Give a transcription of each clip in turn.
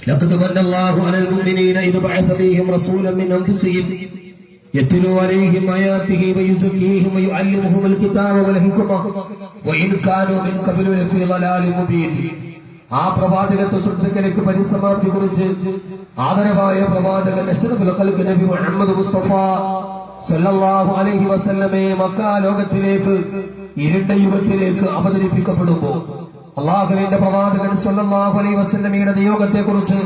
لقد من الله على المؤمنين إذ بعث فيهم رسولا من أنفسهم يتلو عليهم آياته ويزكيهم ويعلمهم الكتاب والحكمة وإن كانوا من قبل لفي ضلال مبين ആ പ്രവാചകത്വ സുഹൃത്തുക്കളിലേക്ക് പരിസമാപ്തി കുറിച്ച് ആദരവായ പ്രവാചകൻ അഷ്റഫുൽ ഖൽഖ് നബി മുഹമ്മദ് മുസ്തഫ സല്ലല്ലാഹു അലൈഹി വസല്ലമയെ മക്ക ലോകത്തിലേക്ക് ഇരുണ്ട യുഗത്തിലേക്ക് അവതരിപ്പിക്കപ്പെടുമ്പോൾ അള്ളാഹുവിന്റെ പ്രവാചകൻ സല്ലല്ലാഹു അലൈഹി വസല്ലമയുടെ നിയോഗത്തെ കുറിച്ച്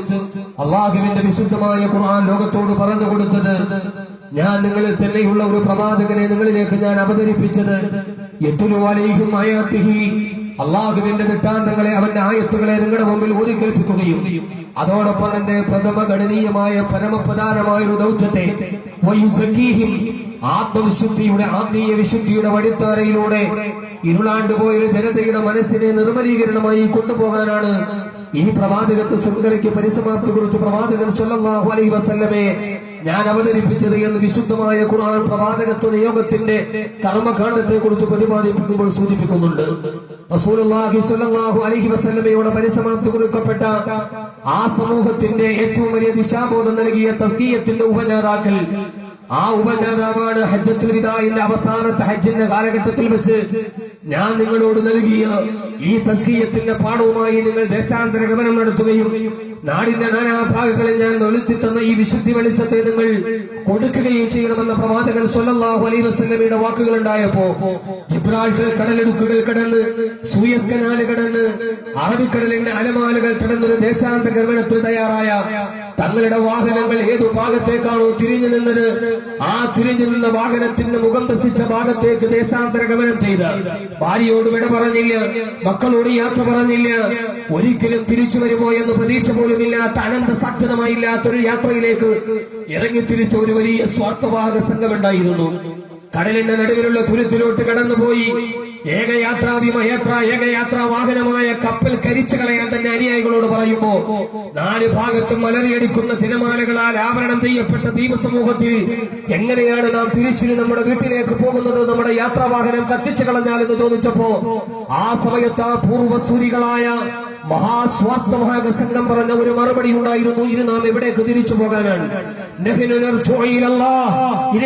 അള്ളാഹുവിന്റെ വിശുദ്ധമായ ഖുർആൻ ലോകത്തോട് പറഞ്ഞു കൊടുത്തത് ഞാൻ നിങ്ങളിൽ തന്നെയുള്ള ഒരു പ്രവാചകനെ നിങ്ങളിലേക്ക് ഞാൻ അവതരിപ്പിച്ചത്. യത്തുലു അലൈഹിം ആയാത്തിഹി. അള്ളാഹുവിന്റെ ദൃഷ്ടാന്തങ്ങളെ അവന്റെ ആയത്തുകളെ നിങ്ങളുടെ മുമ്പിൽ ഓതി അതോടൊപ്പം തന്നെ പ്രഥമ ഗണനീയമായ പരമപ്രധാനമായ ഒരു ദൗത്യത്തെ ആത്മവിശുദ്ധിയുടെ ആത്മീയ വിശുദ്ധിയുടെ വഴിത്താരയിലൂടെ ഇരുളാണ്ട് പോയൊരു ജനതയുടെ മനസ്സിനെ നിർമ്മലീകരണമായി കൊണ്ടുപോകാനാണ് ഈ പ്രവാചകത്വ ശൃംഖലയ്ക്ക് പരിസമാപ്തി കുറിച്ച് പ്രവാചകൻ സല്ലല്ലാഹു അലൈഹി വസല്ലമേ ഞാൻ അവതരിപ്പിച്ചത് എന്ന് വിശുദ്ധമായ ഖുർആൻ പ്രവാചകത്വ നിയോഗത്തിന്റെ കർമ്മകാണ്ഡത്തെ കുറിച്ച് പ്രതിപാദിപ്പിക്കുമ്പോൾ സൂചിപ്പിക്കുന്നുണ്ട്. റസൂലുള്ളാഹി അലൈഹി വസല്ലമയോട് പരിസമാപ്തി കുറിക്കപ്പെട്ട ആ സമൂഹത്തിന്റെ ഏറ്റവും വലിയ ദിശാബോധം നൽകിയ തസ്കീയത്തിന്റെ ഉപനേതാക്കൾ ആ ഉപനേതാവാണ് ഹജ്ജത്തുൽ വിദായിന്റെ അവസാനത്തെ ഹജ്ജിന്റെ കാലഘട്ടത്തിൽ വെച്ച് ഞാൻ നിങ്ങളോട് നൽകിയ ഈ തസ്കീയത്തിന്റെ പാഠവുമായി നിങ്ങൾ ദേശാന്തര ഗമനം നടത്തുകയും നാടിന്റെ നാനാഭാഗങ്ങളിൽ ഞാൻ വെളുത്തി തന്ന ഈ വിശുദ്ധി വെളിച്ചത്തെ നിങ്ങൾ കൊടുക്കുകയും ചെയ്യണമെന്ന പ്രവാചകൻ സൊല്ലാഹു അലൈ വസ്ലമിയുടെ വാക്കുകൾ ഉണ്ടായപ്പോ ജിബ്രാൾട്ടർ കടലെടുക്കുകൾ കടന്ന് സൂയസ് കനാല് കടന്ന് അറബിക്കടലിന്റെ അലമാലുകൾ കടന്നൊരു ദേശാന്തര ഗമനത്തിൽ തയ്യാറായ തങ്ങളുടെ വാഹനങ്ങൾ ഏതു ഭാഗത്തേക്കാണോ തിരിഞ്ഞു നിന്നത് ആ തിരിഞ്ഞു നിന്ന വാഹനത്തിന്റെ മുഖം ദർശിച്ച ഭാഗത്തേക്ക് ദേശാന്തര ഗമനം ചെയ്ത്. ഭാര്യയോട് വിട പറഞ്ഞില്ല മക്കളോട് യാത്ര പറഞ്ഞില്ല. ഒരിക്കലും തിരിച്ചു വരുമോ എന്ന് പ്രതീക്ഷ പോലും ഇല്ലാത്ത അനന്ത സാധ്യതമായില്ലാത്തൊരു യാത്രയിലേക്ക് ഇറങ്ങി തിരിച്ച ഒരു വലിയ സ്വാർത്ഥവാഹക സംഘമുണ്ടായിരുന്നു കടലിന്റെ നടുവിലുള്ള തുരുത്തിലോട്ട് കടന്നുപോയി. ഏകയാത്രാ വിമയാത്ര ഏകയാത്രാ വാഹനമായ കപ്പൽ കരിച്ചു കളയാൻ തന്നെ അനുയായികളോട് പറയുമ്പോ നാല് ഭാഗത്തും മലറിയടിക്കുന്ന തിരമാലകളാൽ ആവരണം ചെയ്യപ്പെട്ട സമൂഹത്തിൽ എങ്ങനെയാണ് നാം തിരിച്ചു നമ്മുടെ വീട്ടിലേക്ക് പോകുന്നത്? നമ്മുടെ യാത്രാ വാഹനം കത്തിച്ചു കളഞ്ഞാൽ എന്ന് ചോദിച്ചപ്പോ ആ സമയത്ത് ആ പൂർവസൂരികളായ മഹാസ്വാർത്ഥമായ സംഘം പറഞ്ഞ ഒരു മറുപടി ഉണ്ടായിരുന്നു. ഇനി നാം എവിടേക്ക് തിരിച്ചു പോകാനാണ്?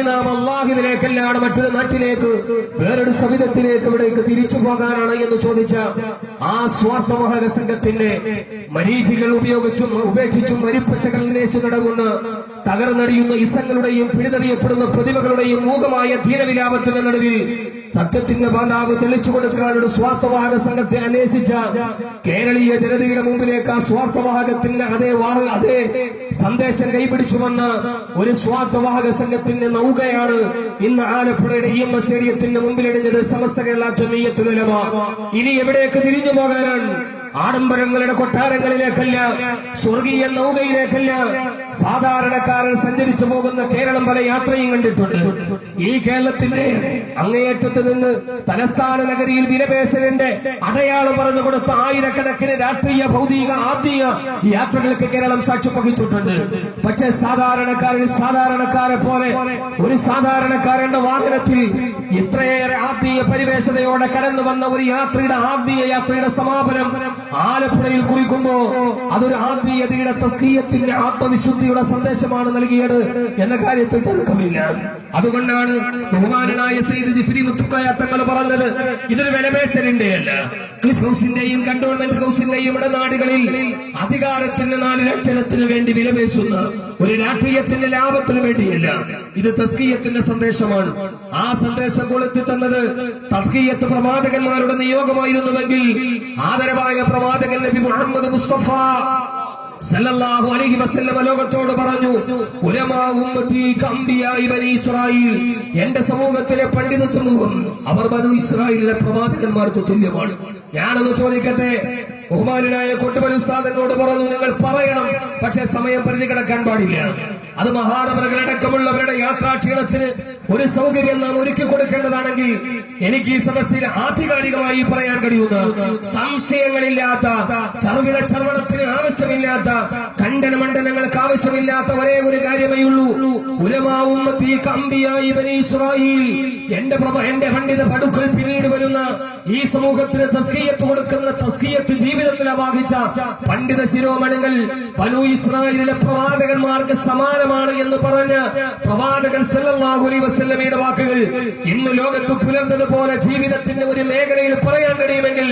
നാം മറ്റൊരു നാട്ടിലേക്ക് വേറൊരു സവിധത്തിലേക്ക് ഇവിടേക്ക് തിരിച്ചു പോകാനാണ് എന്ന് ചോദിച്ച ആ സ്വാർത്ഥമോഹക സംഘത്തിന്റെ മരീചികൾ ഉപയോഗിച്ചും ഉപേക്ഷിച്ചും മരിപ്പച്ചകൾ നേച്ചു നടക്കുന്ന തകർന്നടിയുന്ന ഇസങ്ങളുടെയും പിടിതറിയപ്പെടുന്ന പ്രതിമകളുടെയും മൂകമായ ധീരവിലാപത്തിന്റെ നടുവിൽ സത്യത്തിന്റെ പാതാവ് തെളിച്ചു കൊടുക്കാനുള്ള സ്വാർത്ഥവാഹക സംഘത്തെ അന്വേഷിച്ച കേരളീയ ജനതയുടെ മുമ്പിലേക്ക് ആ സ്വാർത്ഥവാഹകത്തിന്റെ അതേ വാഹ അതേ സന്ദേശം കൈപിടിച്ചു വന്ന ഒരു സ്വാർത്ഥവാഹക സംഘത്തിന്റെ നൗകയാണ് ഇന്ന് ആലപ്പുഴയുടെ ഇ എം എസ് സ്റ്റേഡിയത്തിന്റെ മുമ്പിലിടിഞ്ഞത് സമസ്ത കേരള ചെന്നീയത്തുലമ ഇനി എവിടേക്ക് തിരിഞ്ഞു പോകാനാണ്? ആഡംബരങ്ങളുടെ കൊട്ടാരങ്ങളിലേക്കല്ല സ്വർഗീയ നൗകയിലേക്കല്ല സാധാരണക്കാരൻ സഞ്ചരിച്ചു പോകുന്ന കേരളം പല യാത്രയും കണ്ടിട്ടുണ്ട്. ഈ കേരളത്തിന്റെ അങ്ങേയറ്റത്ത് നിന്ന് തലസ്ഥാന നഗരിയിൽ വിരപേശലിന്റെ അടയാളം പറഞ്ഞു കൊടുത്ത ആയിരക്കണക്കിന് രാഷ്ട്രീയ ഭൗതിക ആത്മീയ യാത്രകൾക്ക് കേരളം സാക്ഷ്യം വഹിച്ചിട്ടുണ്ട്. പക്ഷെ സാധാരണക്കാരൻ സാധാരണക്കാരെ പോലെ ഒരു സാധാരണക്കാരന്റെ വാഹനത്തിൽ ഇത്രയേറെ ആത്മീയ പരിവേഷതയോടെ കടന്നു വന്ന ഒരു യാത്രയുടെ ആത്മീയ യാത്രയുടെ സമാപനം ആലപ്പുഴയിൽ കുറിക്കുമ്പോ അതൊരു ആത്മീയതയുടെ തസ്കീയത്തിന്റെ ആത്മവിശുദ്ധിയുടെ സന്ദേശമാണ് നൽകിയത്. എന്ന കാര്യത്തിൽ തർക്കമില്ല. അതുകൊണ്ടാണ് ബഹുമാനനായ സെയ്ദ് ജിഫ്രി മുത്തുക്കായ തങ്ങൾ പറഞ്ഞത്. ഇതൊരു വിലപേശലിന്റെ അല്ല ക്ലിഫ് ഹൗസിന്റെയും കണ്ടോൺമെന്റ് ഹൗസിന്റെയും ഇടനാടുകളിൽ അധികാരത്തിന്റെ നാല് ലക്ഷണത്തിന് വേണ്ടി വിലപേശുന്ന ഒരു രാഷ്ട്രീയത്തിന്റെ ലാഭത്തിന് വേണ്ടിയല്ല. ഇത് തസ്കീയത്തിന്റെ സന്ദേശമാണ്. ആ സന്ദേശം കൊളുത്തി തന്നത് തസ്കീയത്ത് പ്രവാചകന്മാരുടെ നിയോഗമായിരുന്നുവെങ്കിൽ ആദരവായ പ്രവാചകൻ നബി മുഹമ്മദ് മുസ്തഫ സല്ലല്ലാഹു അലൈഹി വസല്ലമ ലോകത്തോട് പറഞ്ഞു ഇസ്രായേൽ. എന്റെ സമൂഹത്തിലെ പണ്ഡിത സമൂഹം അവർ ബനു ഇസ്രായേലിലെ പ്രവാചകന്മാർക്ക് തുല്യമാണ്. ഞാനൊന്ന് ചോദിക്കട്ടെ ബഹുമാനായ ഉസ്താദനോട് പറഞ്ഞു നിങ്ങൾ പറയണം പക്ഷെ സമയം പരിധി കിടക്കാൻ പാടില്ല. അത് മഹാനവറുകളടക്കമുള്ളവരുടെ യാത്രാക്ഷീണത്തിന് ഒരു സൗകര്യം നാം ഒരുക്കി കൊടുക്കേണ്ടതാണെങ്കിൽ എനിക്ക് ഈ സദസ്സിൽ ആധികാരികമായി പറയാൻ കഴിയുന്ന സംശയങ്ങളില്ലാത്ത ചർവിത ചർവണത്തിന് ആവശ്യമില്ലാത്ത ഖണ്ഡന മണ്ഡലങ്ങൾക്ക് ആവശ്യമില്ലാത്ത ഒരേ ഒരു കാര്യമേ ഉള്ളൂ. എന്റെ പ്രഭ എന്റെ പണ്ഡിത പടുക്കൾ പിന്നീട് വരുന്ന ഈ സമൂഹത്തിന് തസ്കീയത്ത് കൊടുക്കുന്ന തസ്കീയത്ത് ജീവിതത്തിൽ അപാകിച്ച പണ്ഡിത ശിരോമണികൾ ബനു ഇസ്രായേലിലെ പ്രവാചകന്മാർക്ക് സമാനമാണ് എന്ന് പറഞ്ഞ് പ്രവാചകൻ അലൈഹി വസല്ലമയുടെ വാക്കുകൾ ഇന്ന് ലോകത്ത് പുലർന്നതുപോലെ ജീവിതത്തിന്റെ ഒരു മേഖലയിൽ പറയാൻ കഴിയുമെങ്കിൽ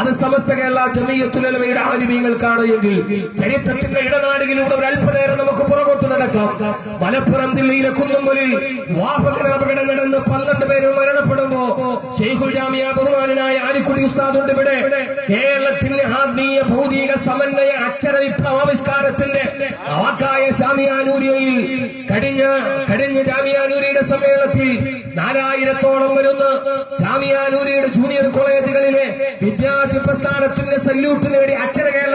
അത് സമസ്ത കേരള ജമീയത്തുലമയുടെ ആനുമീയങ്ങൾക്കാണ് എങ്കിൽ ചരിത്രത്തിന്റെ ഇടനാടുകളിലൂടെ ഒരു അല്പനേരം നമുക്ക് പുറകോട്ട് നടക്കാം. മലപ്പുറം ജില്ലയിലെ കുന്നമ്പൊലിൽ വാഹന അപകടം നടന്ന് പന്ത്രണ്ട് പേര് മരണപ്പെടുമ്പോ ഷെയ്ഖുൽ ജാമിയ ബഹുമാനായ ആലിക്കുടി ഉസ്താദുണ്ട് ഇവിടെ. കേരളത്തിന്റെ ആത്മീയ ഭൗതിക സമന്വയ അക്ഷര വിപ്ലവാവിഷ്കാരത്തിന്റെ അവാക്കായ ജാമിയാനൂരിയയിൽ കഴിഞ്ഞ കഴിഞ്ഞ ജാമിയാനൂരിയുടെ സമ്മേളനത്തിൽ നാലായിരത്തോളം വരുന്ന ജൂനിയർ കോളേജുകളിലെ വിദ്യാർത്ഥി പ്രസ്ഥാനത്തിന്റെ സല്യൂട്ട് നേടി കേരളത്തിലെ അക്ഷരാർത്ഥത്തിൽ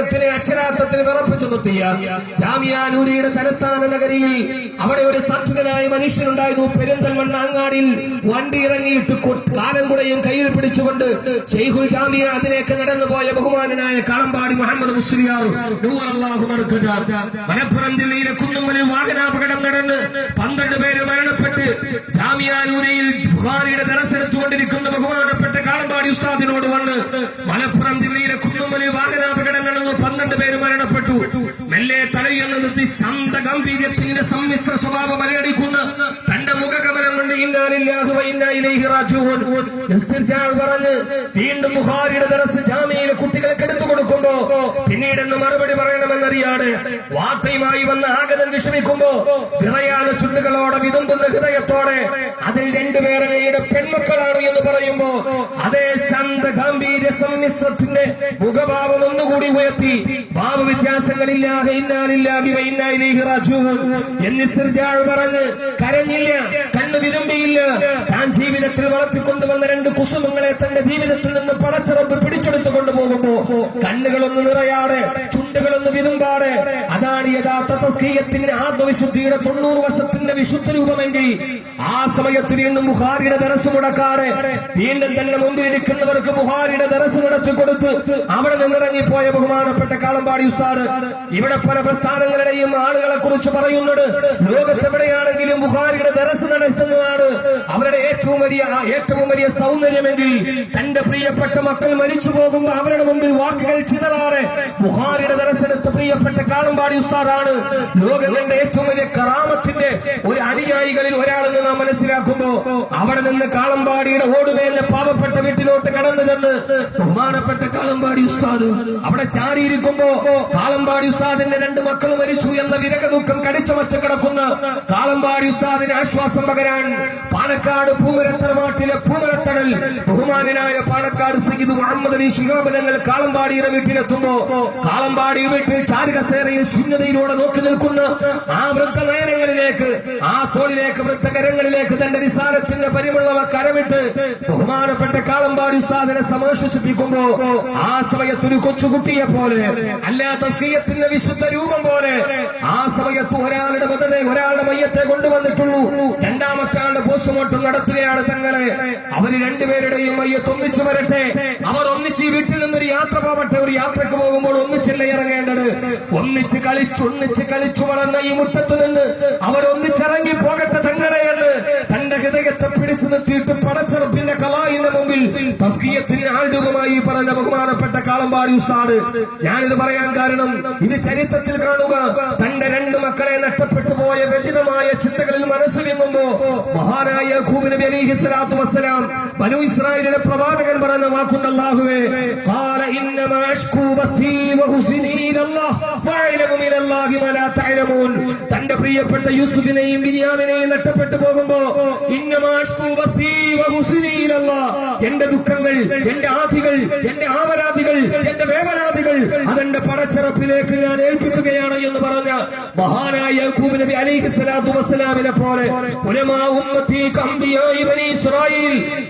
ജാമിയാനൂരിയുടെ തലസ്ഥാന നഗരിയിൽ അവിടെ ഒരു സാത്വികനായ മനുഷ്യനുണ്ടായിരുന്നു പെരിന്തൽമണ്ണ അങ്ങാടിയിൽ വണ്ടി ഇറങ്ങിയിട്ട് കാലം കൂടെയും കയ്യിൽ പിടിച്ചുകൊണ്ട് ഷെയ്ഖുൽ ജാമിയ അതിലേക്ക് നടന്നുപോയ ബഹുമാനനായ കാളമ്പാടി മുഹമ്മദ്. മലപ്പുറം ജില്ലയിലെ കുന്നുമ്മലിൽ വാഹനാപകടം നടന്ന് പന്ത്രണ്ട് പേര് മരണപ്പെട്ട് ജാമിയാനൂരിയിൽ ബുഹാരിയുടെ ദറസെടുത്തുകൊണ്ടിരിക്കുന്ന ബഹുമാനപ്പെട്ട കാളമ്പാടി ഉസ്താദിനോട് വന്ന് മലപ്പുറം ജില്ലയിലെ കുന്നുമ്മലിൽ വാഹനാപകടം നടന്നു പന്ത്രണ്ട് പേര് മരണപ്പെട്ടു. മെല്ലെ തലയുന്ന നിർത്തി ശാന്ത ഗംഭീര്യത്തിന്റെ സമ്മിശ്ര സ്വഭാവം മലയടിക്കുന്ന തന്റെ മുഖകമലം കൊണ്ട് ഇന്നാലില്ലാഹു വ ഇന്നാ ഇലൈഹി റാജിഊൻ. ഇസ്തിർജാൽ പറഞ്ഞ് വീണ്ടും കുട്ടികൾക്ക് എടുത്തു കൊടുക്കുമ്പോ പിന്നീട് എന്ന് മറുപടി പറയണമെന്നറിയാണ് വാർത്തയുമായി വന്ന ആഗതൻ വിഷമിക്കുമ്പോ വിറയാതെ ചുണ്ടുകളോടെ വിതുമ്പുന്ന ഹൃദയത്തോടെ അതിൽ രണ്ടുപേരനയുടെ പെൺമക്കളാണ് എന്ന് പറയുമ്പോ അതേ സന്ത ഗാംഭീര്യ സമ്മിശ്രത്തിന്റെ മുഖഭാവം ഒന്നുകൂടി ഉയർത്തി ഭാവ വ്യത്യാസങ്ങളില്ലാതെ ഇന്നാലില്ലാതെ വ ഇലൈഹി റാജിഊൻ എന്ന് ഇസ്തിർജാൽ പറഞ്ഞ് കരഞ്ഞില്ല കണ്ണു വിതുമ്പിയില്ല താൻ ജീവിതത്തിൽ വളർത്തിക്കൊണ്ടുവന്ന രണ്ട് കുസുമങ്ങളെ തന്റെ ജീവിതത്തിൽ നിന്ന് പടച്ചിറപ്പ് പിടിച്ചെടുത്തു കൊണ്ടുപോകുമ്പോ കണ്ണുകളൊന്ന് നിറയാടെ ചുണ്ടുകളൊന്ന് വിതുമ്പാടെ. അതാണ് യഥാർത്ഥ തസ്കീയത്തിന്റെ ആത്മവിശുദ്ധിയുടെ തൊണ്ണൂറ് വർഷത്തിന്റെ വിശുദ്ധ രൂപമെങ്കിൽ ആ സമയത്ത് വീണ്ടും ബുഹാരിയുടെ ദരസ് മുടക്കാതെ വീണ്ടും തന്നെ മുമ്പിൽ ഇരിക്കുന്നവർക്ക് ബുഹാരിയുടെ ദരസ് നടത്തി കൊടുത്ത് അവിടെ നിന്നിറങ്ങിപ്പോയ ബഹുമാനപ്പെട്ട കാളമ്പാടി ഉസ്താദ് ഇവിടെ പല പ്രസ്ഥാനങ്ങളുടെയും ആളുകളെ കുറിച്ച് പറയുന്നുണ്ട്. ലോകത്തെവിടെയാണെങ്കിലും ബുഹാരിയുടെ ദരസ് നടത്തുന്നതാണ് അവരുടെ ഏറ്റവും വലിയ ഏറ്റവും വലിയ സൗന്ദര്യമെങ്കിൽ തന്റെ പ്രിയപ്പെട്ട മക്കൾ മരിച്ചു പോകുമ്പോൾ അവരുടെ മുമ്പിൽ വാക്കുകൾ ചിതലാറെ ബുഹാരിയുടെ ദരസെടുത്ത് പ്രിയപ്പെട്ട കാളമ്പാടി ഉസ്താദാണ്. ലോകത്തിന്റെ ഏറ്റവും വലിയ കറാമത്തിന്റെ ഒരു അനുയായികളിൽ ഒരാളെന്ന് നാം മനസ്സിലാക്കുമ്പോ അവിടെ നിന്ന് കാളമ്പാടിയുടെ ഓടുമേലെ പാവപ്പെട്ട വീട്ടിലോട്ട് കടന്നു ചെന്ന് ബഹുമാനപ്പെട്ട കാളമ്പാടി ഉസ്താദ് അവിടെ ചാരിയിരിക്കുമ്പോ കാളമ്പാടി ഉസ്താദിന്റെ രണ്ട് മക്കൾ മരിച്ചു എന്ന വിരക ദുഃഖം കടിച്ചമച്ച് കിടക്കുന്ന കാളമ്പാടി ഉസ്താദിന് ആശ്വാസം പകരാൻ പാലക്കാട് പൂമരത്തറമാട്ടിലെ ബഹുമാനായ പാലക്കാട് സയ്യിദ് മുഹമ്മദ് അലി ശിഹാബനങ്ങൾ കാളമ്പാടിയുടെ വീട്ടിലെത്തുമ്പോ കാളമ്പാടി വീട്ടിൽ ചാരുകസേരയിൽ ശൂന്യതയിലൂടെ നോക്കി നിൽക്കുന്ന ആ വൃദ്ധ നയനങ്ങളിലേക്ക് ആ തോളിലേക്ക് വൃദ്ധകരങ്ങളിലേക്ക് തന്റെ നിസാരത്തിന്റെ പരിമുള്ളവർ കരമിട്ട് ബഹുമാനപ്പെട്ട കാളമ്പാടി ഉസ്താദിനെ സമാശ്വസിപ്പിക്കുമ്പോ ആ സമയത്ത് ഒരു കൊച്ചുകുട്ടിയെ പോലെ അല്ലാ തസ്കീയത്തിന്റെ വിശുദ്ധ രൂപം പോലെ ആ സമയത്ത് ഒരാളുടെ മൃതനെ ഒരാളുടെ മയ്യത്തെ കൊണ്ടുവന്നിട്ടുള്ളൂ. രണ്ടാമത്തെ ആളുടെ പോസ്റ്റ്മോർട്ടം നടത്തുകയാണ് തങ്ങളെ. അവർ രണ്ടുപേരുടെയും മയ്യത്ത് ഒന്നിച്ചു വരട്ടെ. അവർ ഒന്നിച്ച് ഈ വീട്ടിൽ നിന്നൊരു യാത്ര പോവട്ടെ ഒരു യാത്രയ്ക്ക് പോകുമ്പോൾ ഒന്നിച്ചല്ല ഇറങ്ങേണ്ടത്? ഒന്നിച്ച് കളിച്ചു ഒന്നിച്ച് കളിച്ചു വളർന്ന ഈ മുറ്റത്തു നിന്ന് അവർ ഒന്നിച്ചിറങ്ങി പോകട്ടെ തങ്ങളെ എന്ന് തന്റെ ഹൃദയത്തെ പിടിച്ചു നിർത്തിയിട്ട് പടച്ചെറുപ്പിന്റെ കലായിന്റെ മുമ്പിൽ തസ്കീയത്തിന്റെ ആൾരൂപമായി പറഞ്ഞ ബഹുമാനപ്പെട്ട കാളമ്പാടി ഉസ്താദ് ഞാനിത് പറയാൻ കാരണം ഇത് ചരിത്രത്തിൽ കാണുക തന്റെ രണ്ട് മക്കളെ നഷ്ടപ്പെട്ടു പോയ വ്യചിതമായ ചിന്തകളിൽ മനസ്സ് വിങ്ങുമ്പോ മഹാനായ യാക്കൂബ് നബി അലൈഹി സ്വലാത്തു വസ്സലാം ബനു ഇസ്രായേലിന്റെ പ്രവാചകൻ പറഞ്ഞ വാക്കുണ്ട് അല്ലാഹുവേ ഖാല ഇന്നമാ അഷ്കൂ ബത്തി വഹുസ്നി ഇലല്ലാഹ് വഅലമു മിനല്ലാഹി മാ ലാ തഅലമൂൻ. തന്റെ പ്രിയപ്പെട്ട യൂസുഫിനെയും ബിനിയാമിനെയും നഷ്ടപ്പെട്ടു പോകുമ്പോ ഇന്നമാ അഷ്കൂ ബത്തി വഹുസ്നി ഇലല്ലാഹ് എന്റെ ദുഃഖങ്ങൾ എന്റെ ആധികൾ എന്റെ ആവരാധികൾ എന്റെ വേവരാധികൾ അതെന്റെ പടച്ചിറപ്പിലേക്ക് ഞാൻ ഏൽപ്പിക്കുകയാണ് എന്ന് പറഞ്ഞ മഹാനായ യാക്കൂബ് നബി അലൈഹി സ്വലാത്തു വസ്സലാമിനെ പോലെ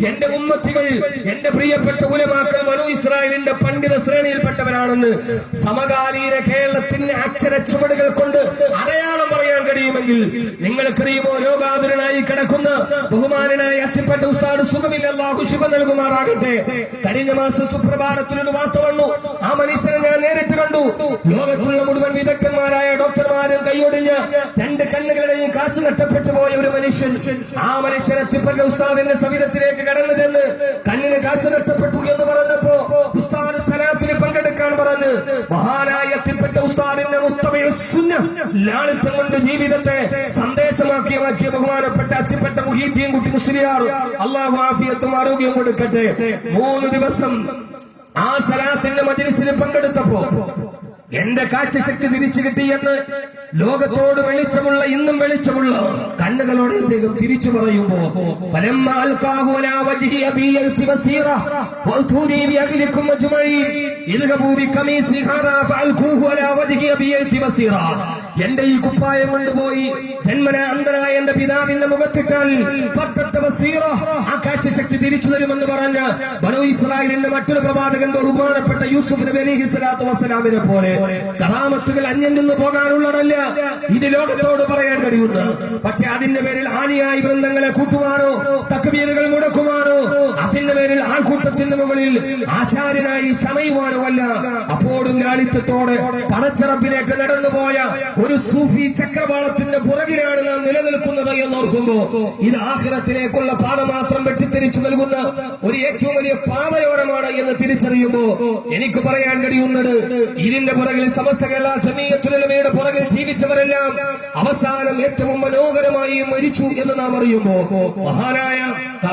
എന്റെ ഉമ്മത്തികൾ എന്റെ പ്രിയപ്പെട്ട ഉലമാക്കൾ മനു ഇസ്രായേലിന്റെ പണ്ഡിത ശ്രേണിയിൽപ്പെട്ടവരാണെന്ന് സമകാലീന കേരളത്തിന്റെ അക്ഷര കൊണ്ട് അടയാളം പറയാൻ കഴിയുമെങ്കിൽ നിങ്ങൾക്കറിയുമോ? രോഗാതുരനായി കിടക്കുന്ന ബഹുമാനനായ അത്തിപ്പെട്ട ഉസ്താദ് സുഖമില്ല. അല്ലാഹു ശുഭ നൽകുമാറാകട്ടെ. കഴിഞ്ഞ മാസം സുപ്രഭാതത്തിലൊരു വാർത്ത വന്നു. ആ മനുഷ്യനെ ഞാൻ നേരിട്ട് കണ്ടു. ലോകത്തുള്ള മുഴുവൻ വിദഗ്ധന്മാരായ ഡോക്ടർമാരും കൈയൊടിഞ്ഞ് രണ്ട് കണ്ണുകളുടെയും കാശ് നഷ്ടപ്പെട്ടു പോയ ഒരു മനുഷ്യൻ ആ മനുഷ്യൻ അത്തിപ്പെട്ട ഉസ്താദിന്റെ സവിധത്തിലേക്ക് കടന്നു ചെന്ന് കണ്ണിന് കാശ് നഷ്ടപ്പെട്ടു എന്ന് പറഞ്ഞപ്പോ ഉസ്താദ് പറഞ്ഞത്. പറഞ്ഞ് മഹാനായ എത്തിപ്പെട്ട ഉസ്താദിന്റെ മുത്തമയ സുന്ന ലാളിത്യം കൊണ്ട് ജീവിതത്തെ സന്ദേശമാക്കി മാറ്റിയ ബഹുമാനപ്പെട്ട അച്ചിപ്പെട്ട മുഹീദ്ദീൻ കുട്ടി മുസ്ലിയാർ അള്ളാഹു ആഫിയത്തും ആരോഗ്യം കൊടുക്കട്ടെ. മൂന്ന് ദിവസം ആ സലാത്തിന്റെ മജിലിസിൽ പങ്കെടുത്തപ്പോ എന്റെ കാഴ്ചശക്തി തിരിച്ചു കിട്ടി എന്ന് ലോകത്തോട് വെളിച്ചമുള്ള ഇന്നും വെളിച്ചമുള്ള കണ്ണുകളോട് അദ്ദേഹം തിരിച്ചു പറയുമ്പോ എന്റെ ഈ കുപ്പായം കൊണ്ടുപോയി ജന്മന അന്തരായ എന്റെ പിതാവിന്റെ മുഖത്തിട്ടാൽ ആ കാഴ്ചശക്തി തിരിച്ചു തരുമെന്ന് പറഞ്ഞ ബനോ ഇസ്രായേലിന്റെ മറ്റൊരു പ്രവാചകൻ ബഹുമാനപ്പെട്ട യൂസുഫ് നബി വസ്സലാമിനെ പോലെ കറാമത്തുകൾ അന്യം നിന്ന് പോകാനുള്ളതല്ല ഇത് ലോകത്തോട് പറയാൻ കഴിയുന്നു പക്ഷെ അതിന്റെ പേരിൽ ആണിയായി വൃന്ദങ്ങളെ കൂട്ടുവാനോ തക്കബീരുകൾ മുടക്കുവാനോ അതിന്റെ പേരിൽ ആൾക്കൂട്ടത്തിന്റെ മുകളിൽ ആചാര്യനായി ചമയുവാനോ അല്ല. അപ്പോഴും ലാളിത്യത്തോടെ പടച്ചിറപ്പിലേക്ക് നടന്നുപോയ ഒരു സൂഫി ചക്രവാളത്തിന്റെ പുറകിലാണ് നാം നിലനിൽക്കുന്നത് എന്നോർക്കുമ്പോ ഇത് ആഹ്റത്തിലേക്കുള്ള പാത മാത്രം വെട്ടിത്തിരിച്ചു നൽകുന്ന ഒരു ഏറ്റവും വലിയ പാതയോരമാണ് എന്ന് തിരിച്ചറിയുമ്പോ എനിക്ക് പറയാൻ കഴിയുന്നത് ഇതിന്റെ പുറകിൽ സമസ്ത കേരള ജമീയത്തുലമയുടെ പുറകിൽ ജീവിച്ചവരെല്ലാം അവസാനം ഏറ്റവും മനോഹരമായി മരിച്ചു എന്ന് നാം അറിയുമ്പോ മഹാനായ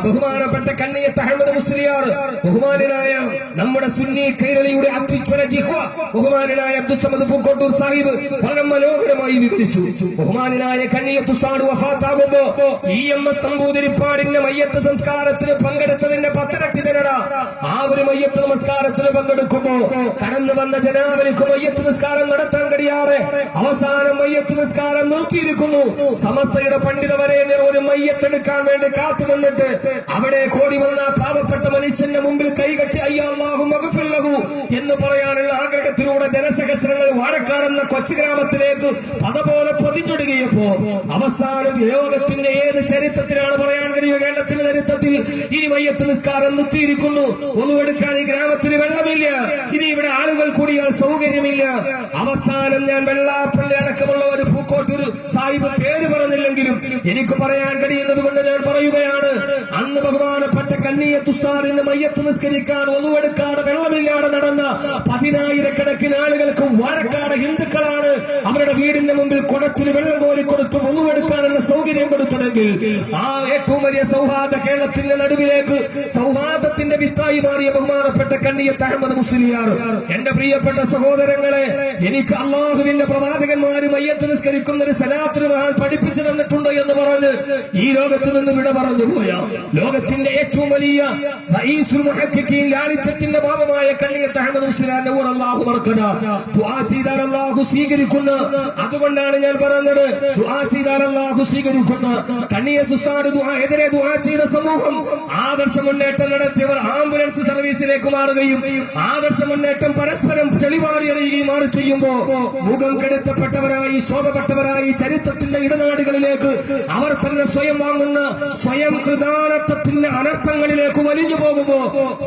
ബഹുമാനപ്പെട്ട കണ്ണിയത്ത് അഹമ്മദ് മുസ്ലിയാർ ബഹുമാനായ നമ്മുടെ സുന്നി കൈരളിയുടെ അത്യുജ്വല ജിഹ്വ ബഹുമാനായ അബ്ദുസമദ് ഫുക്കോട്ടൂർ സാഹിബ് വളരെ മനോഹരമായി വിവരിച്ചു ബഹുമാനായ കണ്ണിയത്തുസാട് വഹാത്താകുമ്പോ ഇ എം എസ് നമ്പൂതിരിപ്പാടിന്റെ മയ്യത്ത് സംസ്കാരത്തിന് പങ്കെടുത്തതിന്റെ പത്തരട്ടി ജനത ആ ഒരു മയ്യത്ത് നമസ്കാരത്തിന് പങ്കെടുക്കുമ്പോ കടന്നു വന്ന ജനാവലിക്ക് മയ്യത്ത് നിസ്കാരം നടത്താൻ കഴിയാതെ അവസാനം മയ്യത്ത് നിസ്കാരം നിർത്തിയിരിക്കുന്നു. സമസ്തയുടെ പണ്ഡിതവരെ ഒരു മയ്യത്തെടുക്കാൻ വേണ്ടി കാത്തു നിന്നിട്ട് അവിടെ കോടി വന്ന പാവപ്പെട്ട മനുഷ്യന്റെ മുമ്പിൽ കൈകട്ടി അയ്യാഹു മകഫില്ലഹു എന്ന് പറയാനുള്ള ആഗ്രഹത്തിലൂടെ ജനസഹസ്രങ്ങൾ വാഴക്കാടെന്ന കൊച്ചു ഗ്രാമത്തിലേക്ക് പത പൊതിഞ്ഞിടുകയപ്പോ അവസാനം ലോകത്തിന്റെ ഏത് ചരിത്രത്തിലാണ് പറയാൻ കഴിയുക? കേരളത്തിന്റെ ചരിത്രത്തിൽ ഇനി മയ്യത്ത് നിസ്കാരം നിർത്തിയിരിക്കുന്നു. ഒന്നുമെടുക്കാൻ ഈ ഗ്രാമത്തിന് വെള്ളമില്ല. ഇനി ഇവിടെ ആളുകൾ കൂടിയാൽ സൗകര്യമില്ല. അവസാനം ഞാൻ വെള്ളാപ്പള്ളി അടക്കമുള്ള ഒരു പൂക്കോട്ടൂർ സാഹിബ് പേര് പറഞ്ഞില്ലെങ്കിലും എനിക്ക് പറയാൻ കഴിയുന്നത് കൊണ്ട് ഞാൻ പറയുകയാണ്. അന്ന് ബഹുമാനപ്പെട്ട കന്നിയത്തുസ്താദിന്റെ മയ്യത്ത് നിസ്കരിക്കാൻ ഒതുവെടുക്കാതെ വെള്ളമില്ലാതെ നടന്ന പതിനായിരക്കണക്കിന് ആളുകൾക്കും വാഴക്കാട് ഹിന്ദുക്കളാണ് അവരുടെ വീടിന്റെ മുമ്പിൽ കുടത്തിൽ വെള്ളം കോരി കൊടുത്ത് ഒതുവെടുക്കാനുള്ള സൗകര്യം കൊടുത്തതെങ്കിൽ ആ ഏറ്റവും വലിയ സൗഹാർദ്ദ കേരളത്തിന്റെ നടുവിലേക്ക് സൗഹാർദ്ദത്തിന്റെ വിത്തായി മാറിയ ബഹുമാനപ്പെട്ട കണ്ണിയത്ത് അഹമ്മദ് മുസ്ലിയാർ. എന്റെ പ്രിയപ്പെട്ട സഹോദരങ്ങളെ എനിക്ക് അള്ളാഹുവിന്റെ പ്രവാചകന്മാരും മയ്യത്ത് നിസ്കരിക്കുന്ന ഒരു സലാത്തിന് മഹാൻ പഠിപ്പിച്ചു തന്നിട്ടുണ്ട് എന്ന് പറഞ്ഞ് ഈ ലോകത്ത് നിന്ന് വിട പറഞ്ഞു പോയ ലോകത്തിന്റെ ഏറ്റവും വലിയ ലാളിത്യത്തിന്റെ ഭാവമായ കണ്ണിയത്ത് അഹമ്മദ് ഊർ അള്ളാഹു മറക്കണ. അള്ളാഹു സ്വീകരിക്കുന്ന. അതുകൊണ്ടാണ് ഞാൻ പറഞ്ഞത് അള്ളാഹു സ്വീകരിക്കുന്ന. എതിരെ ദുആ ചെയ്ത സമൂഹം ആദർശ മുന്നേറ്റം നടത്തിയവർ ആംബുലൻസ് സർവീസിലേക്ക് മാറുകയും ആദർശ മുന്നേറ്റം പരസ്പരം തെളിവാറി അറിയുകയും മാറി ചെയ്യുമ്പോ മുഖം കെടുത്തപ്പെട്ടവരായി ശോഭപ്പെട്ടവരായി ചരിത്രത്തിന്റെ ഇടനാടുകളിലേക്ക് അവർ തന്നെ സ്വയം വാങ്ങുന്ന സ്വയം കൃതാനത്വത്തിന്റെ അനർത്ഥങ്ങളിലേക്ക് വലിഞ്ഞു പോകുമ്പോ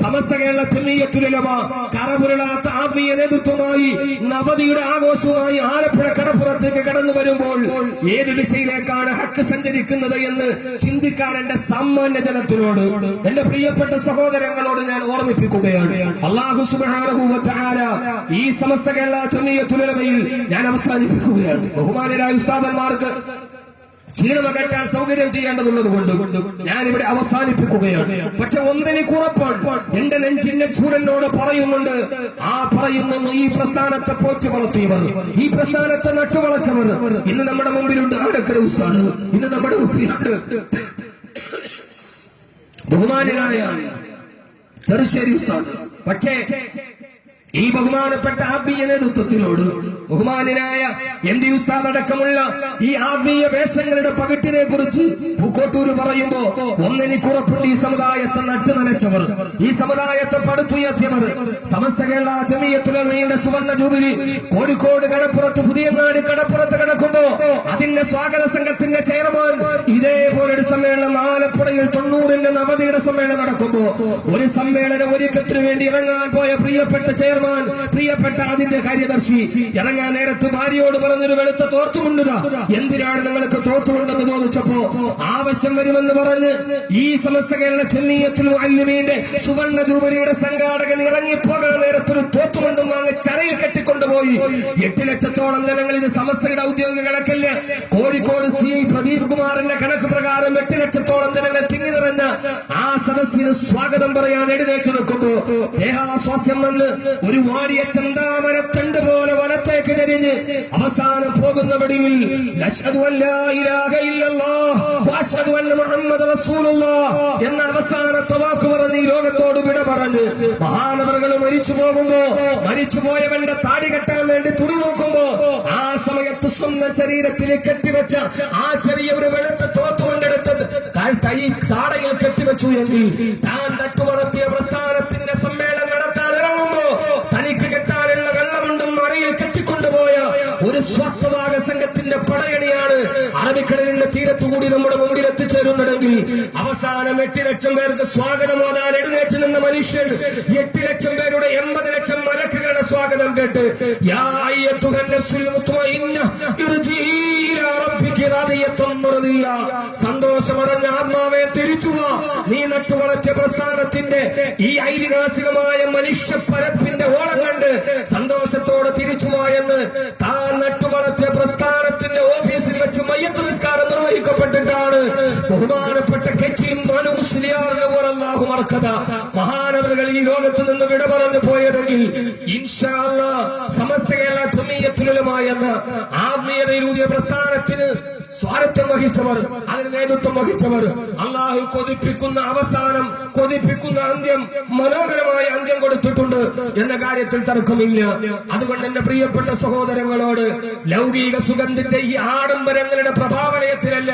സമസ്ത കേരള ചെമ്മീയത്തുലമ കറപുരളാത്ത ആത്മീയ നേതൃത്വമായി നവതിയുടെ ആഘോഷവുമായി ആലപ്പുഴ കടപ്പുറത്തേക്ക് കടന്നു വരുമ്പോൾ ഏത് ദിശയിലേക്കാണ് ഹക്ക് സഞ്ചരിക്കുന്നത് എന്ന് ചിന്തിക്കാൻ എന്റെ സാമാന്യ ജനത്തിനോട് എന്റെ പ്രിയപ്പെട്ട സഹോദരങ്ങളോട് ഞാൻ ഓർമ്മിപ്പിക്കുകയാണ്. അള്ളാഹു വ ഈ സമസ്ത കേരള ചെമ്മീയത്തുലമയിൽ ഞാൻ അവസാനിപ്പിക്കുകയാണ്. ബഹുമാനരായ ഉസ്താദന്മാർക്ക് ക്ഷീണമകറ്റാൻ സൗകര്യം ചെയ്യേണ്ടതുള്ളത് കൊണ്ട് ഞാനിവിടെ അവസാനിപ്പിക്കുകയാണ്. പക്ഷെ ഒന്നിനെ ഉറപ്പാണ് എന്റെ നെഞ്ചിന്റെ ചൂടനോട് പറയുന്നുണ്ട്. ആ പറയുന്നു ഈ പ്രസ്ഥാനത്തെ പോറ്റി വളർത്തിയവർ ഈ പ്രസ്ഥാനത്തെ നട്ടുവളച്ചവർ ഇന്ന് നമ്മുടെ മുമ്പിലുണ്ട് ആരക്കര ഉസ്താദ്. ഇന്ന് നമ്മുടെ മുമ്പിലുണ്ട് ബഹുമാനായ ചെറുശ്ശേരി ഉസ്താദ്. പക്ഷേ ഈ ബഹുമാനപ്പെട്ട ആത്മീയ നേതൃത്വത്തിനോട് ബഹുമാനായ എം ഡി ഉസ്താദ് അടക്കമുള്ള ഈ ആത്മീയ വേഷങ്ങളുടെ പകിട്ടിനെ കുറിച്ച് പൂക്കോട്ടൂര് പറയുമ്പോ ഒന്നെനിക്കുറപ്പുണ്ട് ഈ സമുദായത്തെ നട്ടു നനച്ചവർ. ഈ സമുദായത്തെ പടുത്തുയർത്തിയവർ. സമസ്ത കേരള ജമീയത്തിലുള്ള സുവർണ ജൂബിലി കോഴിക്കോട് കടപ്പുറത്ത് നാട് കടപ്പുറത്ത് കിടക്കുമ്പോ അതിന്റെ സ്വാഗത സംഘത്തിന്റെ ചെയർമാൻ ഇതേപോലൊരു സമ്മേളനം ആലപ്പുഴയിൽ തൊണ്ണൂറിന്റെ നവതിയുടെ സമ്മേളനം നടക്കുമ്പോ ഒരു സമ്മേളന ഒരുക്കത്തിന് വേണ്ടി ഇറങ്ങാൻ പോയ പ്രിയപ്പെട്ട ചെയർമാൻ പ്രിയപ്പെട്ട അതിന്റെ കാര്യദർശി ഇറങ്ങാൻ നേരത്ത് ഭാര്യയോട് പറഞ്ഞൊരു വെളുത്ത തോർത്തുമുണ്ടുക എന്തിനാണ് നിങ്ങൾക്ക് തോർത്തുമുണ്ടെന്ന് ചോദിച്ചപ്പോ ആവശ്യം വരുമെന്ന് പറഞ്ഞ് ഈ സമസ്ത കേരള ചെന്നീയത്തിൽ അല്ലുമീന്റെ സുവർണ ജൂബലിയുടെ സംഘാടകൻ ഇറങ്ങിപ്പോകാൻ നേരത്തൊരു തോത്തുമുണ്ടും വാങ്ങി ചരയിൽ കെട്ടിക്കൊണ്ടുപോയി. എട്ട് ലക്ഷത്തോളം ജനങ്ങൾ ഇത് സമസ്തയുടെ ഔദ്യോഗിക കണക്കല്ല? കോഴിക്കോട് സി പ്രദീപ് കുമാറിന്റെ കണക്ക് പ്രകാരം എട്ട് ലക്ഷത്തോളം ജനങ്ങൾ ആ സദസ്സിന് സ്വാഗതം പറയാൻ എഴുന്നേറ്റ് നിൽക്കുമ്പോ ദേഹാസ്വാസ്യം വന്ന് ഒരു വാടിയ ചന്താമരത്തണ്ട് പോലെ വലത്തേക്ക് തിരിഞ്ഞ് അവസാനം പോകുന്ന വടിയിൽ എന്ന അവസാനത്തെ വാക്ക് പറഞ്ഞ് ലോകത്തോട് വിട പറഞ്ഞ് മഹാനവറുകൾ മരിച്ചു പോകുമ്പോ മരിച്ചു പോയവന്റെ താടി കെട്ടാൻ വേണ്ടി തുണി നോക്കുമ്പോ ആ സമയത്ത് സ്വന്തം ശരീരത്തിൽ കെട്ടിവെച്ച ആ ചെറിയ ഒരു വെളുത്ത തോർത്തുകൊണ്ടെടുത്തത് തൈ താടയിൽ കെട്ടിവെച്ചു എങ്കിൽ താൻ നട്ടുവളർത്തിയ പ്രസ്ഥാനത്തിന്റെ സമ്മേളനം നടത്താൻ ഇറങ്ങുമ്പോ തനിക്ക് കെട്ടാനുള്ള വെള്ളമുണ്ടും മറയിൽ കെട്ടിക്കൊണ്ടുപോയ ഒരു സ്വസ്ഥവാക സംഘത്തിന്റെ പടയണിയാണ് അറബിക്കടലിന്റെ തീരത്തുകൂടി നമ്മുടെ മുമ്പിൽ എത്തിച്ചേരുന്നതെങ്കിൽ അവസാനം എട്ട് ലക്ഷം പേർക്ക് സ്വാഗതം ഓതാൻ എഴുന്നേറ്റ് നിന്ന മനുഷ്യൻ എട്ട് ലക്ഷം പേരുടെ എൺപത് ലക്ഷം മലക്കുകളുടെ സ്വാഗതം കേട്ട് യാ അയ്യത്തുഹൻ നഫ്സുൽ ഇന്ന മർദിയ സന്തോഷമടഞ്ഞ ആത്മാവെ തിരിച്ചു നീ നട്ടുവളച്ച പ്രസ്ഥാനത്തിന്റെ ഈ ഐതിഹാസികമായ മനുഷ്യ പരപ്പിന്റെ ഓളം കണ്ട് സന്തോഷത്തോടെ തിരിച്ചു എന്ന് താൻ നട്ടുവളച്ച പ്രസ്ഥാനത്തിന്റെ ഓഫീസിൽ വെച്ച് മയ്യത്ത് നിസ്കാരം നിർവഹിക്കപ്പെട്ടിട്ടാണ് ബഹുമാനപ്പെട്ട കെച്ചിയും അള്ളാഹു മറക്കത മഹാനവരുകൾ ഈ ലോകത്ത് നിന്ന് വിട പറഞ്ഞു പോയതെങ്കിൽ ഇൻഷാ അല്ലാ സമസ്ത കേരള ജമീയത്തിലുമായ ആത്മീയതയിലൂതിയ പ്രസ്ഥാനത്തിന് സ്വാരഥ്യം വഹിച്ചവർ അതിന് നേതൃത്വം വഹിച്ചവർ. അള്ളാഹു കൊതിപ്പിക്കുന്ന അവസാനം കൊതിപ്പിക്കുന്ന അന്ത്യം മനോഹരമായ അന്ത്യം കൊടുത്തിട്ടുണ്ട് എന്ന കാര്യത്തിൽ തർക്കമില്ല. അതുകൊണ്ട് എന്റെ പ്രിയപ്പെട്ട സഹോദരങ്ങളോട് ലൗകിക സുഗന്ധിന്റെ ഈ ആഡംബരങ്ങളുടെ പ്രഭാവലയത്തിലല്ല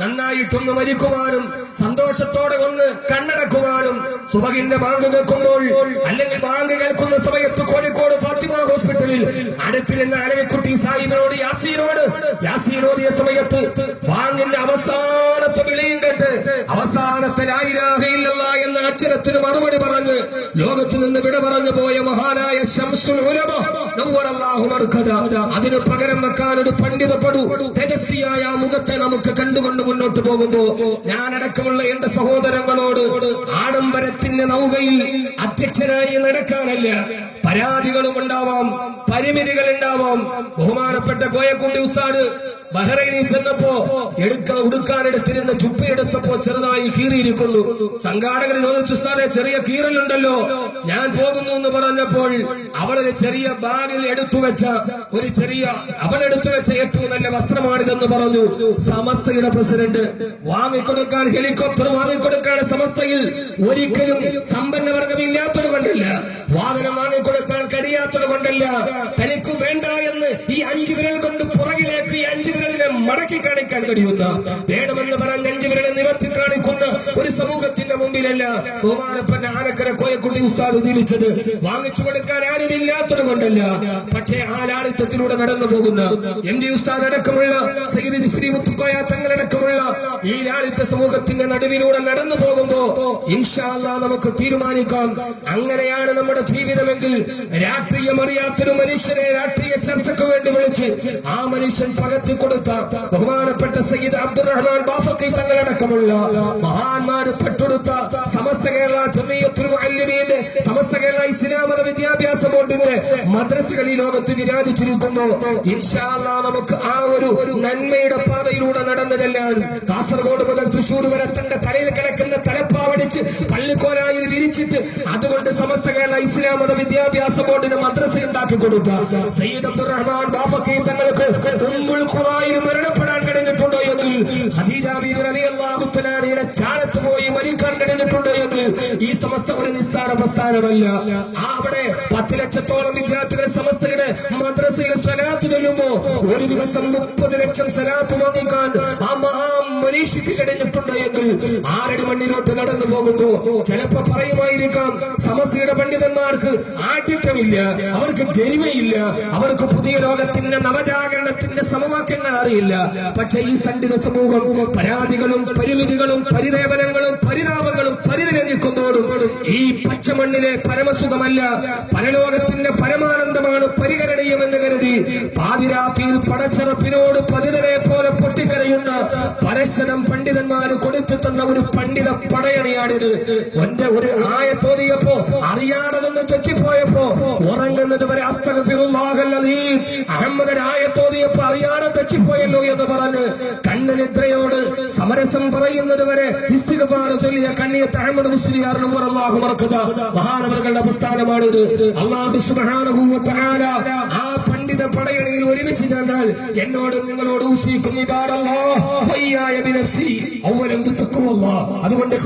നന്നായിട്ടൊന്ന് മരിക്കുവാനും സന്തോഷത്തോടെ ഒന്ന് കണ്ണടക്കുവാനും സുബഹിന്റെ ബാങ്ക് കേൾക്കുമ്പോൾ അല്ലെങ്കിൽ ബാങ്ക് കേൾക്കുന്ന സമയത്ത് കോഴിക്കോട് ഫാത്തിമ ഹോസ്പിറ്റലിൽ അടുത്തിരുന്ന അരവിക്കുട്ടി സാഹിബിനോട് യാസീനോട് യാസീനോദിയ സമയത്ത് വാങ്ങിന്റെ അവസാനത്തെ വിളിയും കേട്ട് അവസാനത്തെ അക്ഷരത്തിന് മറുപടി പറഞ്ഞ് ലോകത്ത് നിന്ന് വിട പറഞ്ഞു പോയ മഹാനായ. അതിന് പകരം വെക്കാൻ ഒരു പടു തേജസ്വിയായ മുഖത്തെ നമുക്ക് കണ്ടുകൊണ്ട് മുന്നോട്ട് പോകുമ്പോ ഞാനടക്കമുള്ള എന്റെ സഹോദരങ്ങളോട് ആഡംബരത്തിന്റെ നൗകയിൽ അധ്യക്ഷനായി നടക്കാനല്ല പരാതികളും ഉണ്ടാവാം പരിമിതികൾ ഉണ്ടാവാം ബഹുമാനപ്പെട്ട കോയക്കുണ്ടി ഉസ്താദ് ബഹ്റൈനിൽ ചെന്നപ്പോ എടുക്ക ചുപ്പി എടുത്തപ്പോ ചെറുതായി കീറിയിരിക്കുന്നു. സംഘാടകർ ചോദിച്ചു സാറേ ചെറിയ കീറലുണ്ടല്ലോ. ഞാൻ പോകുന്നു എന്ന് പറഞ്ഞപ്പോൾ അവളൊരു ചെറിയ ബാഗിൽ എടുത്തു വെച്ച ഒരു ചെറിയ അവൾ എടുത്തു വെച്ച ഏറ്റവും നല്ല വസ്ത്രമാണിതെന്ന് പറഞ്ഞു. സമസ്തയുടെ പ്രസിഡന്റ് വാങ്ങിക്കൊടുക്കാൻ ഹെലികോപ്റ്റർ വാങ്ങിക്കൊടുക്കാൻ സമസ്തയിൽ ഒരിക്കലും സമ്പന്ന വർഗമില്ലാത്തത് കൊണ്ടല്ല വാഹനം വാങ്ങിക്കൊടുക്കാൻ കഴിയാത്തത് കൊണ്ടല്ല തനിക്ക് വേണ്ട എന്ന് ഈ അഞ്ചു വിരൽ കൊണ്ട് പുറകിലേക്ക് ഈ അഞ്ചു വിരലിനെ മടക്കി കാണിക്കാൻ കഴിയുന്ന വേണമെന്ന് പറഞ്ഞ അഞ്ചു വിരലെ നിവർത്തി കാണിക്കുന്ന ഒരു സമൂഹത്തിന്റെ മുമ്പിലല്ല ബഹുമാനപ്പെട്ട ആനക്കര കോയക്കുട്ടി ഉസ്താദ് ജീവിച്ചത് വാങ്ങിച്ചു കൊടുക്കാൻ ആരുമില്ലാത്തത് കൊണ്ടല്ല പക്ഷേ ആ ലാളിത്യത്തിലൂടെ നടന്നു പോകുന്ന എം ഡി ഉസ്താദ് അടക്കമുള്ള സയ്യിദ് തങ്ങളടക്കമുള്ള ഈ ലാളിത്യ സമൂഹത്തിന്റെ നടുവിലൂടെ നടന്നു പോകുമ്പോ ഇൻഷാല്ല നമുക്ക് തീരുമാനിക്കാം. അങ്ങനെയാണ് നമ്മുടെ ജീവിതമെങ്കിൽ രാഷ്ട്രീയം അറിയാത്തൊരു മനുഷ്യനെ രാഷ്ട്രീയ ചർച്ചയ്ക്ക് വേണ്ടി വിളിച്ച് ആ മനുഷ്യൻ പകത്തി കൊടുത്ത ബഹുമാനപ്പെട്ട സയ്യിദ് അബ്ദുറഹ്മാൻ ബാഫക്കി തങ്ങളടക്കമുള്ള മഹാന്മാര് പെട്ടെടുത്ത സമസ്ത കേരള ജമീയത്തുൽ മുഅല്ലിമീന്റെ സമസ്ത കേരള ഇസ്ലാമത വിദ്യാഭ്യാസ ബോർഡിന്റെ മദ്രസകൾ ഈ ലോകത്ത് വിരാജിച്ചിരിക്കുന്നു നമുക്ക് ആ ഒരു നന്മയുടെ പാതയിലൂടെ നടന്നു ചെല്ലാൻ കാസർഗോഡ് മുതൽ തൃശൂർ വരെ തന്റെ തലയിൽ കിടക്കുന്ന തലപ്പാവടിച്ച് പള്ളിക്കോലായിൽ വിരിച്ചിട്ട് അതുകൊണ്ട് സമസ്ത കേരള ഇസ്ലാം മത വിദ്യാഭ്യാസ ബോർഡിന് മദ്രസ ഉണ്ടാക്കി കൊടുത്ത സയ്യിദ് അബ്ദുറഹ്മാൻ ബാഫക്കി തങ്ങൾക്ക് ഉമ്മുൽ ഖുറായിൽ മരണപ്പെടാൻ കഴിഞ്ഞിട്ടുണ്ടോ എങ്കിൽ ഖദീജ ബീവി റളിയല്ലാഹു തആലയുടെ പ്രസ്ഥാനമല്ല. അവിടെ പത്ത് ലക്ഷത്തോളം വിദ്യാർത്ഥികൾ സമസ്തയുടെ മദ്രസയിൽ സലാത്ത് ചൊല്ലുമ്പോ ഒരു ദിവസം മുപ്പത് ലക്ഷം സലാത്ത് വാങ്ങിക്കാൻ ആ മഹാ മനീഷിക്ക് കഴിഞ്ഞിട്ടുണ്ട് എങ്കിൽ ആരുടെ മണ്ണിലോട്ട് നടന്നു പോകുമ്പോ ചിലപ്പോ പറയുമായിരിക്കാം സമസ്തയുടെ പണ്ഡിതന്മാർക്ക് ആഠ്യത്വമില്ല അവർക്ക് ഗരിമയില്ല അവർക്ക് പുതിയ ലോകത്തിന്റെ നവജാഗരണത്തിന്റെ സമവാക്യങ്ങൾ അറിയില്ല. പക്ഷെ ഈ സണ്ഡിത സമൂഹം പരാതികളും പരിമിതികളും പരിദേവനങ്ങളും പരിതാപങ്ങളും പരിതിരഞ്ഞിക്കുമ്പോഴും ഈ പച്ചമണ്ണിലെ പരമസുഖമല്ല പരലോകത്തിന്റെ പരമാനന്ദമാണ് പരിഗണനീയമെന്ന് കരുതി പാതിരാത്രിയിൽ പടച്ചറപ്പിനോട് പതിതരെ പോലെ പൊട്ടിക്കരയുന്ന പരശനം പണ്ഡിതന്മാര് കൊടുത്തു തന്ന ഒരു പണ്ഡിത പടയണിയാണിത്. എന്റെ ഒരു ആയ തോന്നിയപ്പോ അറിയാതെ നിന്ന് ഉറങ്ങുന്നത് വരെ അസ്തഗഫിറുല്ലാഹല്ലദീം. അഹമ്മദരായ തോന്നിയപ്പോ അറിയാതെ തെറ്റിപ്പോയല്ലോ എന്ന് പറഞ്ഞ് കണ്ണ് നിദ്രയോട് സമരസം പറയുന്നത് വരെ ചൊല്ലിയ കണ്ണിയത്ത് അഹമ്മദ് മുസ്ലിയാറിന് അള്ളാഹു മറക്കുക മഹാനവറുകളുടെ ഇത്. അള്ളാഹു ആ പണ്ഡിത പടയണിയിൽ ഒരുമിച്ച് ചേർന്നാൽ എന്നോട് നിങ്ങളോട് അതുകൊണ്ട്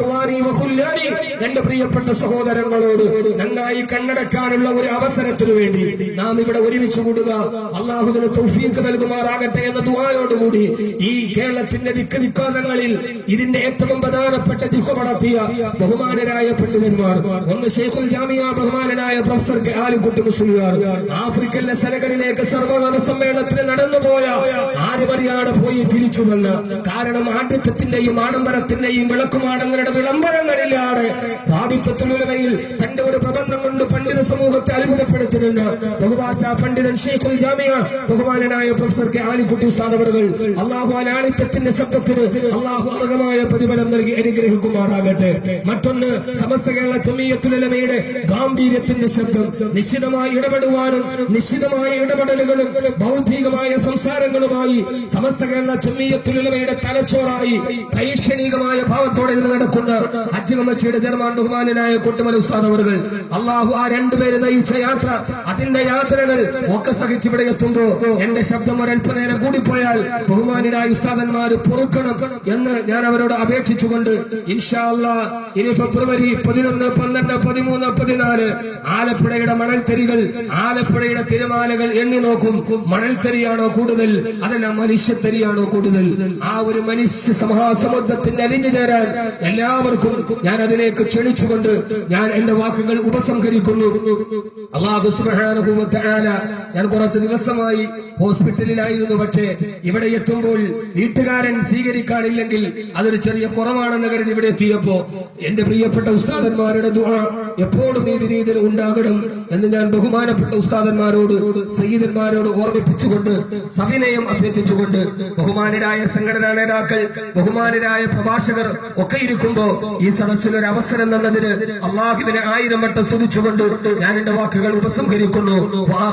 എന്റെ പ്രിയപ്പെട്ട സഹോദരങ്ങളോട് നന്നായി കണ്ണടക്കാനുള്ള ഒരു അവസരത്തിനു വേണ്ടി നാം ഇവിടെ ഒരുമിച്ച് കൂടുക. അള്ളാഹുദിനെ തൗഫീഖ് നൽകുമാറാകട്ടെ എന്ന ദുആയോടുകൂടി ഈ കേരളത്തിന്റെ ദിക്ക് ദിക്കാനങ്ങളിൽ ഇതിന്റെ ഏറ്റവും പ്രധാനപ്പെട്ട ദിക്കു നടത്തിയ ബഹുമാനരായ പണ്ഡിതന്മാർ ഒന്ന് ഷെയ്ഖുൽ ജാമിയ ബഹുമാനനായ പ്രൊഫസർ കെ ആലിക്കുട്ടി മുസ്ലിയാർ ആഫ്രിക്കയിലെ സ്ഥലങ്ങളിലേക്ക് സർവമത സമ്മേളനത്തിന് നടന്നുപോയ ആരുമറിയാണ് പോയി തിരിച്ചു വന്ന് കാരണം ആഢ്യത്വത്തിന്റെയും ആഡംബരത്തിന്റെയും വിളക്കുമാടങ്ങളുടെ വിളംബരങ്ങളിലാണ് ഭാവിത്വത്തിലുലവയിൽ തന്റെ ഒരു പ്രബന്ധം കൊണ്ട് പണ്ഡിത സമൂഹത്തെ അത്ഭുതപ്പെടുത്തുന്നുണ്ട് ബഹുഭാഷ പണ്ഡിതൻ ഷെയ്ഖുൽ ജാമിയ ബഹുമാനനായ പ്രൊഫസർ കെ ആലിക്കുട്ടി ഉസ്താദ് അവരുകൾ അള്ളാഹു അലാളിത്തത്തിന്റെ ശബ്ദത്തിന് അള്ളാഹു അർഹമായ പ്രതിഫലം നൽകി അനുഗ്രഹിക്കുമാറാകട്ടെ. മറ്റൊന്ന് സമസ്ത കേരള ചെമ്മീയത്തുലമയുടെ ഗാംഭീര്യത്തിന്റെ ശബ്ദം. നിശ്ചിതമായി ഇടപെടുവാനും നിശ്ചിതമായ ഇടപെടലുകളും ബൗദ്ധികമായ സംസാരങ്ങളുമായി സമസ്ത കേരള ചെമ്മീയത്തുലമയുടെ തലച്ചോറായി തൈക്ഷണികമായ ഭാവത്തോടെ നടക്കുന്ന ഹജ്ജ് കമ്മച്ചിയുടെ ചെയർമാൻ ബഹുമാനനായ കൊട്ടുമല ഉസ്താദ് അവരുകൾ അള്ളാഹു ആ രണ്ടുപേര് നയിച്ച യാത്ര അതിന്റെ യാത്രകൾ ഒക്കെ സഹിച്ചിവിടെ എത്തുമ്പോ എന്റെ ശബ്ദം ഒരല്പനേരം കൂടിപ്പോയാൽ ബഹുമാനായ ഉസ്താദന്മാര് പൊറുക്കണം എന്ന് ഞാൻ അവരോട് അപേക്ഷിച്ചുകൊണ്ട് ഇൻഷാല്ല ഇനി ഫെബ്രുവരി പതിനൊന്ന് പന്ത്രണ്ട് പതിമൂന്ന് പതിനാല് ആലപ്പുഴയുടെ മണൽത്തരികൾ ആലപ്പുഴയുടെ തിരമാലകൾ എണ്ണി നോക്കും. മണൽത്തരിയാണോ കൂടുതൽ? അതല്ല മനുഷ്യത്തരിയാണോ കൂടുതൽ? ആ ഒരു മനുഷ്യ സമഹാസമുദ്രത്തിന്റെ അലിഞ്ഞു ചേരാൻ എല്ലാവർക്കും ഞാൻ അതിലേക്ക് ക്ഷണിച്ചുകൊണ്ട് ഞാൻ എന്റെ വാക്കുകൾ ഉപസംഹരിക്കുന്നു. അള്ളാഹു ഞാൻ കുറച്ച് ദിവസമായി ഹോസ്പിറ്റലിലായിരുന്നു പക്ഷേ ഇവിടെ എത്തുമ്പോൾ വീട്ടുകാരൻ സ്വീകരിക്കാനില്ലെങ്കിൽ അതൊരു ചെറിയ കുറവാണെന്ന് കരുതി ഇവിടെ എത്തിയപ്പോ എന്റെ പ്രിയപ്പെട്ട ഉസ്താദന്മാരുടെ എപ്പോഴും ഈ രീതിയിൽ ഉണ്ടാകണം എന്ന് ഞാൻ ബഹുമാനപ്പെട്ട ഉസ്താദന്മാരോട് സയ്യിദന്മാരോട് ഓർമ്മിപ്പിച്ചുകൊണ്ട് സവിനയം അഭ്യർത്ഥിച്ചുകൊണ്ട് ബഹുമാനരായ സംഘടനാ നേതാക്കൾ ബഹുമാനരായ പ്രഭാഷകർ ഒക്കെ ഇരിക്കുമ്പോ ഈ സദസ്സിനൊരു അവസരം തന്നതിന് അള്ളാഹുവിനെ ആയിരം വട്ടം സ്തുതിച്ചുകൊണ്ട് ഞാൻ എന്റെ വാക്കുകൾ ഉപസംഹരിക്കുന്നു. ദഅ്വാന